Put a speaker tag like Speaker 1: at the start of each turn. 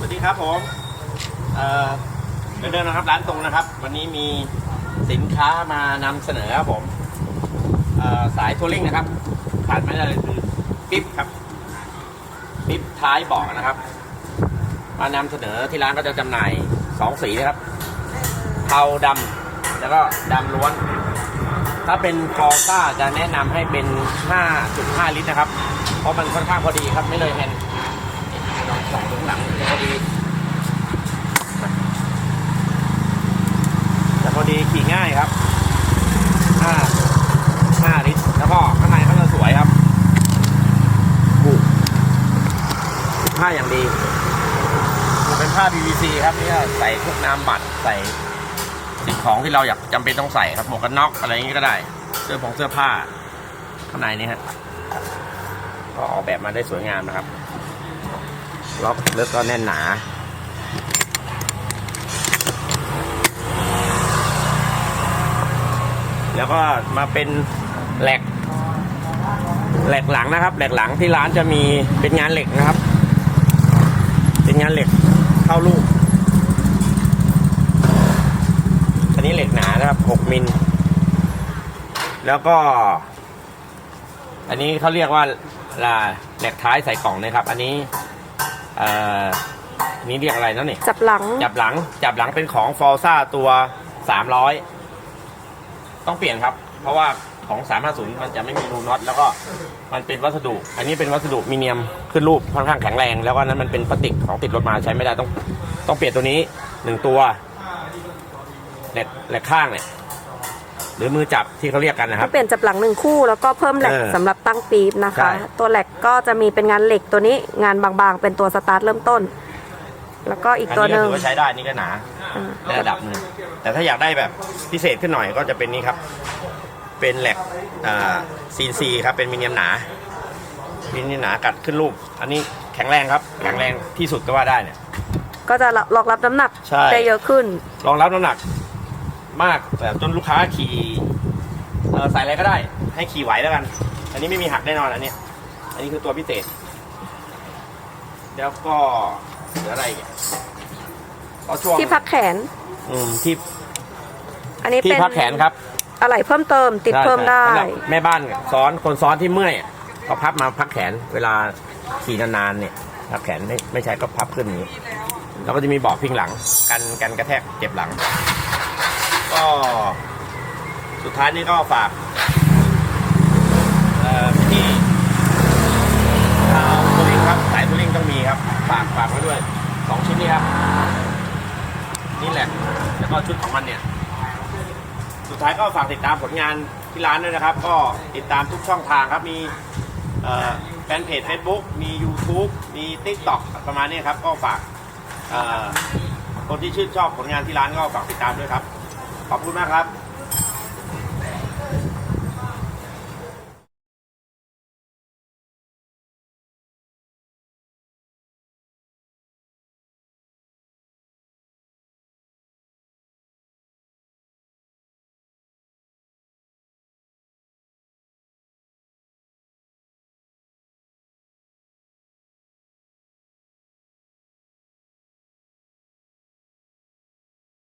Speaker 1: สวัสดีครับผมเอ่อเดินนะครับร้านตรงนะครับ วันนี้มีสินค้ามานำเสนอครับผมเอ่อสายทัวริงนะครับขาดไม่ได้เลยคือปิ๊บครับปิ๊บท้ายเบาะนะครับ มานำเสนอที่ร้านก็จะจำหน่ายสองสีนะครับเทาดำแล้วก็ดำล้วน ถ้าเป็นฟอร์ซ่าจะแนะนำให้เป็น 5.5 ลิตรนะครับ เพราะมันค่อนข้างพอดีครับไม่เลยแฮนด์ลองใส่ข้างหลังจะพอดีจะพอดีขี่ง่ายครับ5 5ลิตรแล้วก็ข้างในก็จะสวยครับบุ ผ้าอย่างดี เป็นผ้า PVC ครับนี่ก็ใส่พวกน้ำบัตรใส่สิ่งของที่เราอยากจำเป็นต้องใส่ครับหมวกกันน็อกอะไรอย่างนี้ก็ได้ เสื้อผงเสื้อผ้า ข้างในนี้ฮะก็ออกแบบมาได้สวยงามนะครับ ล็อกแล้วก็แน่นหนาแล้วก็มาเป็นแหลกแหลกหลังนะครับ แหลกหลังที่ร้านจะมีเป็นงานเหล็กนะครับ เป็นงานเหล็กเข้าลูกอันนี้เหล็กหนานะครับ6มิลแล้วก็ อันนี้เขาเรียกว่าลาแหลกท้ายใส่กล่องนะครับ อันนี้เอ่ออันนี้เรียกอะไรนะเนี่ย
Speaker 2: จับหลัง
Speaker 1: จับหลัง จับหลังเป็นของฟอร์ซ่าตัว300 ต้องเปลี่ยนครับ เพราะว่าของ350มันจะไม่มีรูน็อตแล้วก็ มันเป็นวัสดุ อันนี้เป็นวัสดุมีเนียมขึ้นรูปค่อนข้างแข็งแรง แล้วก็นั้นมันเป็นพลาสติกของติดรถมาใช้ไม่ได้ต้องต้องเปลี่ยนตัวนี้หนึ่งตัวแหลกแหลกข้างเนี่ยหรือมือจับที่เขาเรียกกันนะครับ
Speaker 2: เปลี่ยนจับหลังหนึ่งคู่แล้วก็เพิ่มแหลก
Speaker 1: เออ
Speaker 2: สำหรับตั้งปี๊บนะคะ
Speaker 1: ใช่
Speaker 2: ตัวแหลกก็จะมีเป็นงานเหล็กตัวนี้งานบางๆ เป็นตัวสตาร์ทเริ่มต้น แล้วก็อีก
Speaker 1: อัน
Speaker 2: ตัว
Speaker 1: นี้
Speaker 2: ห
Speaker 1: ก็
Speaker 2: นึ่ง
Speaker 1: ถือว่าใช้ได้นี่ก็หนา
Speaker 2: อ่า
Speaker 1: ในระดับหนึ่งแต่ถ้าอยากได้แบบพิเศษขึ้นหน่อยก็จะเป็นนี้ครับ เป็นแหลกซีนซีครับเป็นมิเนียมหนามิเนียมหนากัดขึ้นรูป อันนี้แข็งแรงครับ แข็งแรงที่สุดก็ว่าได้เนี่ย
Speaker 2: ก็จะรองรับน้ำหนัก
Speaker 1: ใช่
Speaker 2: ได้เยอะขึ้น
Speaker 1: รองรับน้ำหนักมากแบบจนลูกค้าขี่เอ่อใส่อะไรก็ได้ ให้ขี่ไหวแล้วกัน อันนี้ไม่มีหักแน่นอนอันนี้อันนี้คือตัวพิเศษ แล้วก็เหลืออะไรอีกอะก็ช่วง
Speaker 2: ที่พักแขน
Speaker 1: อืมที่
Speaker 2: อันนี้
Speaker 1: ที่
Speaker 2: เป็น
Speaker 1: พักแขนครับ
Speaker 2: อะไรเพิ่มเติมติดเพิ่มได้
Speaker 1: สำหรับแม่บ้านซ้อนคนซ้อนที่เมื่อยก็พับมาพักแขนเวลาขี่นานๆเนี่ยพับแขนไม่ไม่ใช่ก็พับขึ้นอย่างนี้แล้วก็จะมีเบาะพิงหลังกันกันกระแทกเจ็บหลัง ก็สุดท้ายนี้ก็ฝากเอ่อพี่ชาวทัวริงครับสายทัวริงต้องมีครับ ฝากฝากไว้ด้วยสองชิ้นนี้ครับ นี่แหละ แล้วก็ชุดของมันเนี่ย สุดท้ายก็ฝากติดตามผลงานที่ร้านด้วยนะครับ ก็ติดตามทุกช่องทางครับ มีแฟนเพจ Facebook มี YouTube มี TikTok ประมาณนี้ครับ ก็ฝากคนที่ชื่นชอบผลงานที่ร้านก็ฝากติดตามด้วยครับ ขอบคุณมากครับ